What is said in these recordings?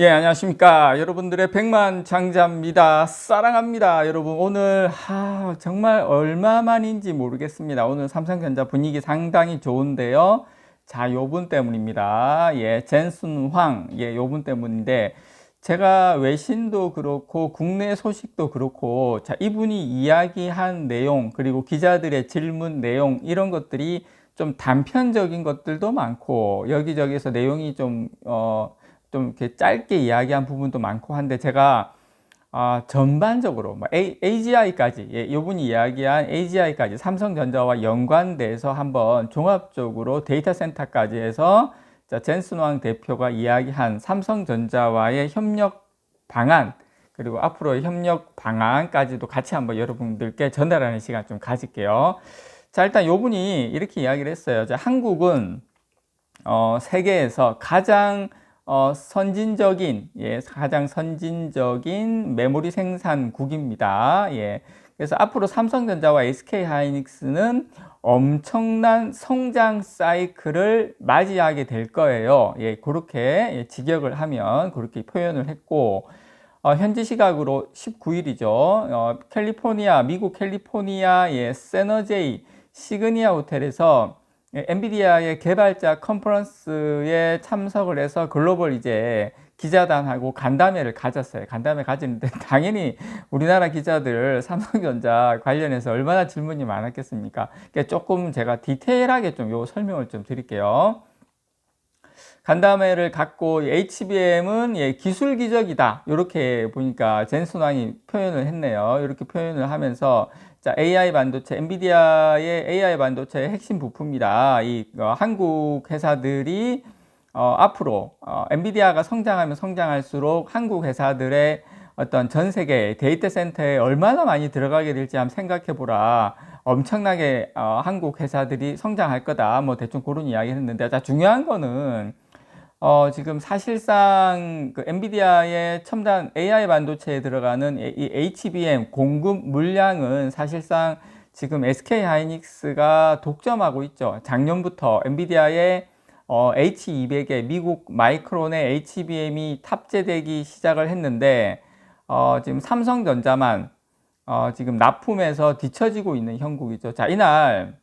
예, 안녕하십니까. 여러분들의 백만 장자입니다. 사랑합니다. 여러분, 오늘, 하, 정말 얼마만인지 모르겠습니다. 오늘 삼성전자 분위기 상당히 좋은데요. 자, 요분 때문입니다. 예, 젠슨 황. 예, 요분 때문인데, 제가 외신도 그렇고, 국내 소식도 그렇고, 자, 이분이 이야기한 내용, 그리고 기자들의 질문 내용, 이런 것들이 좀 단편적인 것들도 많고, 여기저기서 내용이 좀, 어, 좀 이렇게 짧게 이야기한 부분도 많고 한데 제가 아, 전반적으로 뭐 AGI까지 예, 이분이 이야기한 AGI까지 삼성전자와 연관돼서 한번 종합적으로 데이터 센터까지 해서 자, 젠슨왕 대표가 이야기한 삼성전자와의 협력 방안 그리고 앞으로의 협력 방안까지도 같이 한번 여러분들께 전달하는 시간 좀 가질게요. 자, 일단 요분이 이렇게 이야기를 했어요. 자, 한국은 어, 세계에서 가장 어, 선진적인, 예, 가장 선진적인 메모리 생산국입니다. 예. 그래서 앞으로 삼성전자와 SK 하이닉스는 엄청난 성장 사이클을 맞이하게 될 거예요. 예, 그렇게 예, 직역을 하면 그렇게 표현을 했고, 어, 현지 시각으로 19일이죠. 어, 캘리포니아, 미국 캘리포니아의 세너제이 시그니아 호텔에서 예, 엔비디아의 개발자 컨퍼런스에 참석을 해서 글로벌 이제 기자단하고 간담회를 가졌어요. 간담회 가지는데 당연히 우리나라 기자들 삼성전자 관련해서 얼마나 질문이 많았겠습니까? 그러니까 조금 제가 디테일하게 좀 요 설명을 좀 드릴게요. 간담회를 갖고 HBM은 예, 기술 기적이다. 이렇게 보니까 젠슨왕이 표현을 했네요. 이렇게 표현을 하면서 자, AI 반도체, 엔비디아의 AI 반도체의 핵심 부품이다. 이 어, 한국 회사들이 어, 앞으로 어, 엔비디아가 성장하면 성장할수록 한국 회사들의 어떤 전 세계 데이터 센터에 얼마나 많이 들어가게 될지 한번 생각해 보라. 엄청나게 어, 한국 회사들이 성장할 거다. 뭐 대충 그런 이야기 했는데, 자, 중요한 거는 어, 지금 사실상 그 엔비디아의 첨단 AI 반도체에 들어가는 이 HBM 공급 물량은 사실상 지금 SK 하이닉스가 독점하고 있죠. 작년부터 엔비디아의 어, H200에 미국 마이크론의 HBM이 탑재되기 시작을 했는데 어, 지금 삼성전자만 어, 지금 납품에서 뒤처지고 있는 형국이죠. 자, 이날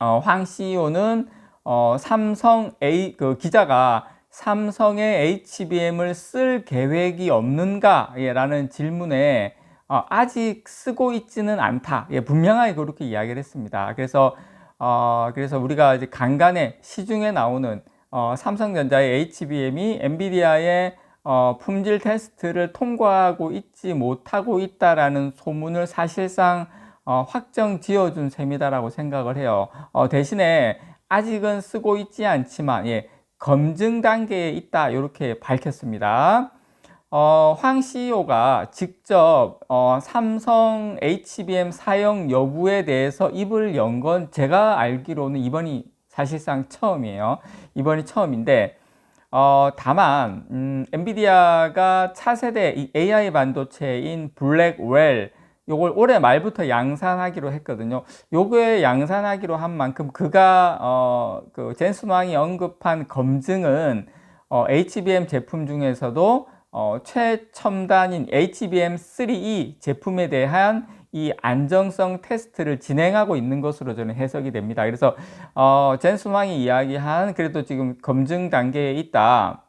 어, 황 CEO는 어, 삼성 A 그 기자가 삼성의 HBM을 쓸 계획이 없는가라는 질문에 어, 아직 쓰고 있지는 않다. 예, 분명하게 그렇게 이야기를 했습니다. 그래서 어, 그래서 우리가 이제 간간에 시중에 나오는 어, 삼성전자의 HBM이 엔비디아의 어, 품질 테스트를 통과하고 있지 못하고 있다라는 소문을 사실상 어, 확정 지어준 셈이다라고 생각을 해요. 어, 대신에 아직은 쓰고 있지 않지만 예, 검증 단계에 있다 이렇게 밝혔습니다. 어, 황 CEO가 직접 어, 삼성 HBM 사용 여부에 대해서 입을 연 건 제가 알기로는 이번이 사실상 처음이에요. 이번이 처음인데 어, 다만 음, 엔비디아가 차세대 AI 반도체인 블랙웰 요걸 올해 말부터 양산하기로 했거든요. 요거에 양산하기로 한 만큼 그가 어, 그 젠슨 왕이 언급한 검증은 어, HBM 제품 중에서도 어, 최첨단인 HBM3E 제품에 대한 이 안정성 테스트를 진행하고 있는 것으로 저는 해석이 됩니다. 그래서 어, 젠슨 왕이 이야기한 그래도 지금 검증 단계에 있다.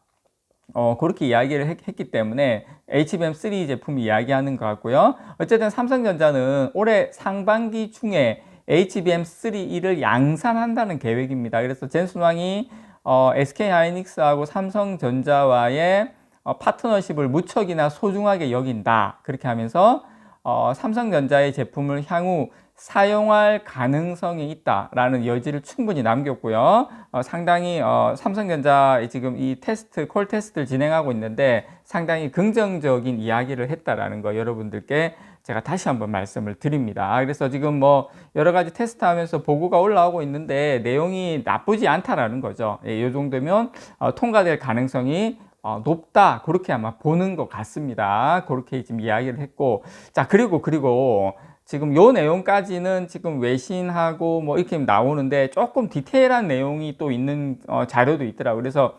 어, 그렇게 이야기를 했, 기 때문에 HBM3 제품이 이야기하는 것 같고요. 어쨌든 삼성전자는 올해 상반기 중에 HBM3E를 양산한다는 계획입니다. 그래서 젠순왕이 어, SK 하이닉스하고 삼성전자와의 어, 파트너십을 무척이나 소중하게 여긴다. 그렇게 하면서 어, 삼성전자의 제품을 향후 사용할 가능성이 있다라는 여지를 충분히 남겼고요. 어, 상당히 어, 삼성전자 지금 이 테스트, 콜 테스트를 진행하고 있는데 상당히 긍정적인 이야기를 했다라는 거 여러분들께 제가 다시 한번 말씀을 드립니다. 그래서 지금 뭐 여러 가지 테스트 하면서 보고가 올라오고 있는데 내용이 나쁘지 않다라는 거죠. 예, 이 정도면 어, 통과될 가능성이 어, 높다 그렇게 아마 보는 것 같습니다. 그렇게 지금 이야기를 했고 자 그리고 그리고 지금 요 내용까지는 지금 외신하고 뭐 이렇게 나오는데 조금 디테일한 내용이 또 있는 어, 자료도 있더라고요. 그래서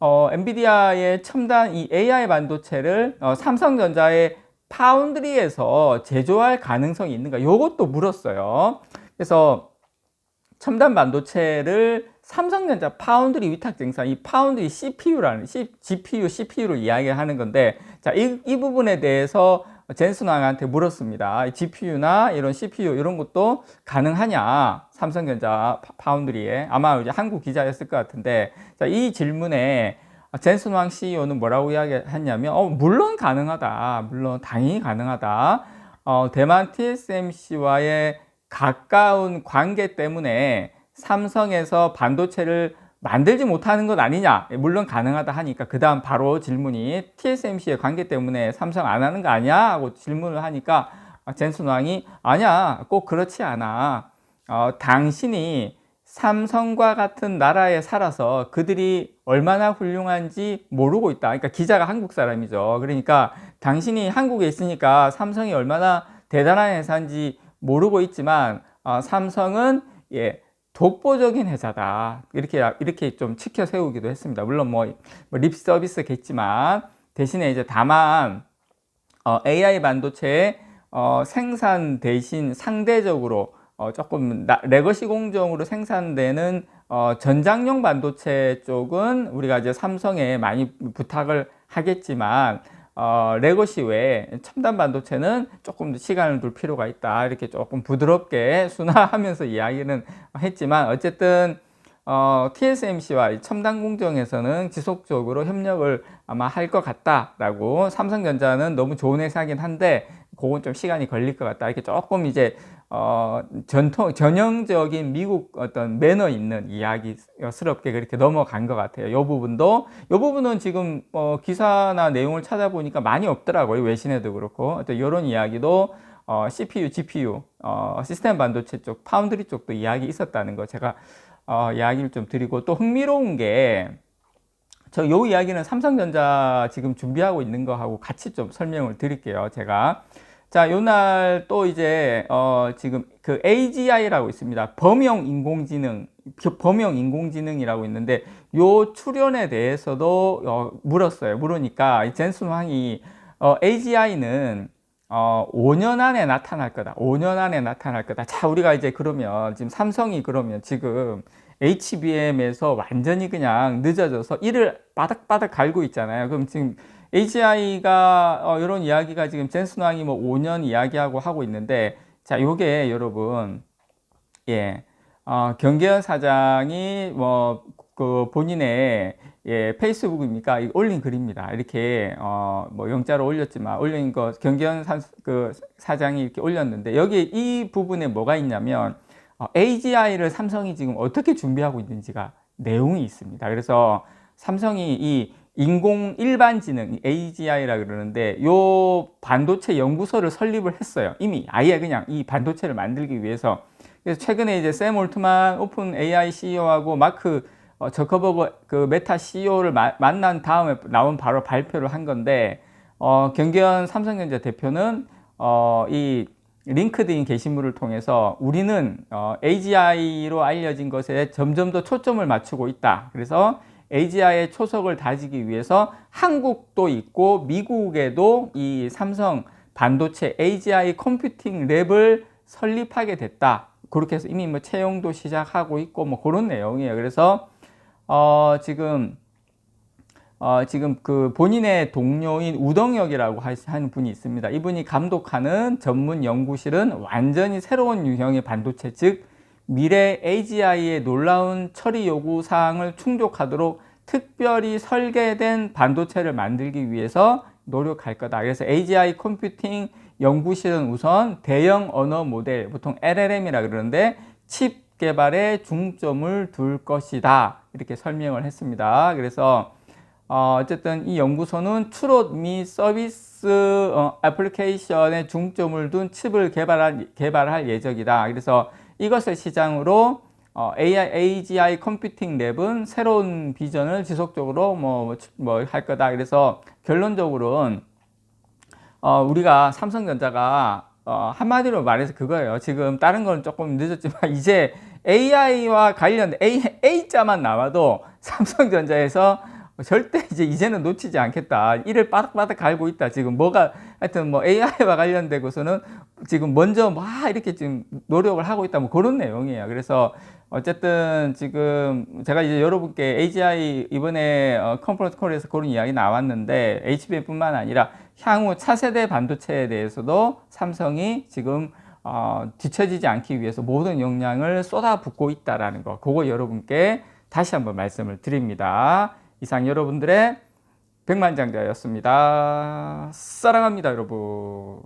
어, 엔비디아의 첨단 이 AI 반도체를 어, 삼성전자의 파운드리에서 제조할 가능성이 있는가? 요것도 물었어요. 그래서 첨단 반도체를 삼성전자 파운드리 위탁 증상, 이 파운드리 CPU라는 C, GPU, CPU를 이야기하는 건데, 자, 이, 이 부분에 대해서 젠슨 왕한테 물었습니다. GPU나 이런 CPU 이런 것도 가능하냐? 삼성전자 파운드리에 아마 이제 한국 기자였을 것 같은데, 자, 이 질문에 젠슨 왕 CEO는 뭐라고 이야기했냐면, 어, 물론 가능하다. 물론 당연히 가능하다. 어, 대만 TSMC와의 가까운 관계 때문에 삼성에서 반도체를 만들지 못하는 것 아니냐? 물론 가능하다 하니까 그 다음 바로 질문이 TSMC의 관계 때문에 삼성 안 하는 거 아니야? 하고 질문을 하니까 젠슨 왕이 아니야, 꼭 그렇지 않아. 어, 당신이 삼성과 같은 나라에 살아서 그들이 얼마나 훌륭한지 모르고 있다. 그러니까 기자가 한국 사람이죠. 그러니까 당신이 한국에 있으니까 삼성이 얼마나 대단한 회사인지 모르고 있지만 어, 삼성은 예, 독보적인 회사다. 이렇게, 이렇게 좀 치켜 세우기도 했습니다. 물론 뭐, 뭐립 서비스겠지만, 대신에 이제 다만, 어, AI 반도체 어, 생산 대신 상대적으로 어, 조금 나, 레거시 공정으로 생산되는 어, 전장용 반도체 쪽은 우리가 이제 삼성에 많이 부탁을 하겠지만 어, 레거시 외에 첨단 반도체는 조금 더 시간을 둘 필요가 있다. 이렇게 조금 부드럽게 순화하면서 이야기는 했지만 어쨌든 어, TSMC와 첨단 공정에서는 지속적으로 협력을 아마 할 것 같다라고 삼성전자는 너무 좋은 회사긴 한데 그건 좀 시간이 걸릴 것 같다. 이렇게 조금 이제 어, 전통, 전형적인 미국 어떤 매너 있는 이야기스럽게 그렇게 넘어간 것 같아요. 이 부분도, 이 부분은 지금 어, 기사나 내용을 찾아보니까 많이 없더라고요. 외신에도 그렇고. 어떤 이런 이야기도 어, CPU, GPU, 어, 시스템 반도체 쪽, 파운드리 쪽도 이야기 있었다는 거 제가 어, 이야기를 좀 드리고 또 흥미로운 게 저 요 이야기는 삼성전자 지금 준비하고 있는 거하고 같이 좀 설명을 드릴게요. 제가. 자, 요날 또 이제 어 지금 그 AGI라고 있습니다. 범용 인공지능, 범용 인공지능이라고 있는데 요 출연에 대해서도 어 물었어요. 물으니까 젠슨 황이 어 AGI는 어 5년 안에 나타날 거다. 5년 안에 나타날 거다. 자, 우리가 이제 그러면 지금 삼성이 그러면 지금 HBM에서 완전히 그냥 늦어져서 이를 바닥바닥 갈고 있잖아요. 그럼 지금 AGI가 어, 이런 이야기가 지금 젠슨 왕이 뭐 5년 이야기하고 하고 있는데 자 요게 여러분 예 어, 경계현 사장이 뭐 그 본인의 예, 페이스북입니까? 올린 글입니다. 이렇게 어, 뭐 영자로 올렸지만 올린 거 경계현 사, 그 사장이 이렇게 올렸는데 여기 이 부분에 뭐가 있냐면 어, AGI를 삼성이 지금 어떻게 준비하고 있는지가 내용이 있습니다. 그래서 삼성이 이 인공 일반지능 AGI라 그러는데 요 반도체 연구소를 설립을 했어요. 이미 아예 그냥 이 반도체를 만들기 위해서. 그래서 최근에 이제 샘 올트만 오픈 AI CEO하고 마크 어, 저커버그 그 메타 CEO를 마, 만난 다음에 나온 바로 발표를 한 건데 어, 경기현 삼성전자 대표는 어, 이 링크드인 게시물을 통해서 우리는 어, AGI로 알려진 것에 점점 더 초점을 맞추고 있다. 그래서 AGI의 초석을 다지기 위해서 한국도 있고 미국에도 이 삼성 반도체 AGI 컴퓨팅 랩을 설립하게 됐다. 그렇게 해서 이미 뭐 채용도 시작하고 있고 뭐 그런 내용이에요. 그래서 어 지금 어 지금 그 본인의 동료인 우동혁이라고 하는 분이 있습니다. 이분이 감독하는 전문 연구실은 완전히 새로운 유형의 반도체 즉 미래 AGI의 놀라운 처리 요구 사항을 충족하도록 특별히 설계된 반도체를 만들기 위해서 노력할 거다. 그래서 AGI 컴퓨팅 연구실은 우선 대형 언어 모델, 보통 LLM이라 그러는데 칩 개발에 중점을 둘 것이다. 이렇게 설명을 했습니다. 그래서 어, 어쨌든 이 연구소는 트롯 미 서비스 어, 애플리케이션에 중점을 둔 칩을 개발할, 개발할 예정이다. 그래서 이것을 시장으로 어, AI, AGI 컴퓨팅 랩은 새로운 비전을 지속적으로 뭐, 뭐 할 거다. 그래서 결론적으로는 어, 우리가 삼성전자가 어, 한마디로 말해서 그거예요. 지금 다른 건 조금 늦었지만 이제 AI와 관련 A, A자만 나와도 삼성전자에서 절대 이제 이제는 놓치지 않겠다. 이를 바닥바닥 갈고 있다. 지금 뭐가 하여튼 뭐 AI와 관련되고서는 지금 먼저 막 이렇게 지금 노력을 하고 있다. 뭐 그런 내용이에요. 그래서 어쨌든 지금 제가 이제 여러분께 AGI 이번에 어, 컨퍼런스 콜에서 그런 이야기 나왔는데 HBM뿐만 아니라 향후 차세대 반도체에 대해서도 삼성이 지금 어, 뒤처지지 않기 위해서 모든 역량을 쏟아붓고 있다라는 거. 그거 여러분께 다시 한번 말씀을 드립니다. 이상 여러분들의 백만장자였습니다. 사랑합니다, 여러분.